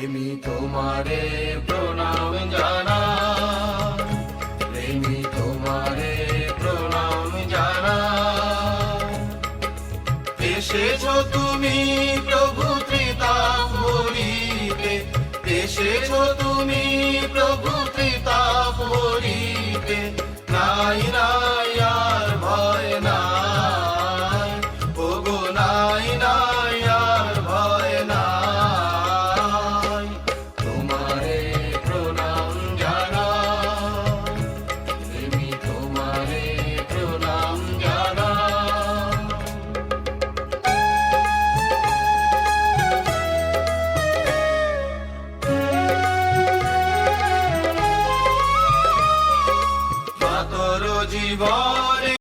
প্রেমী তোমারে প্রণাম জানা প্রেমী তোমারে প্রণাম জানা এসেছ তুমি প্রভু ত্রিতাপ হরিতে এসেছ তুমি প্রভু ত্রিতাপ হরিতে নাই নাই, আর ভয় নাই। ওগো, না জীবনে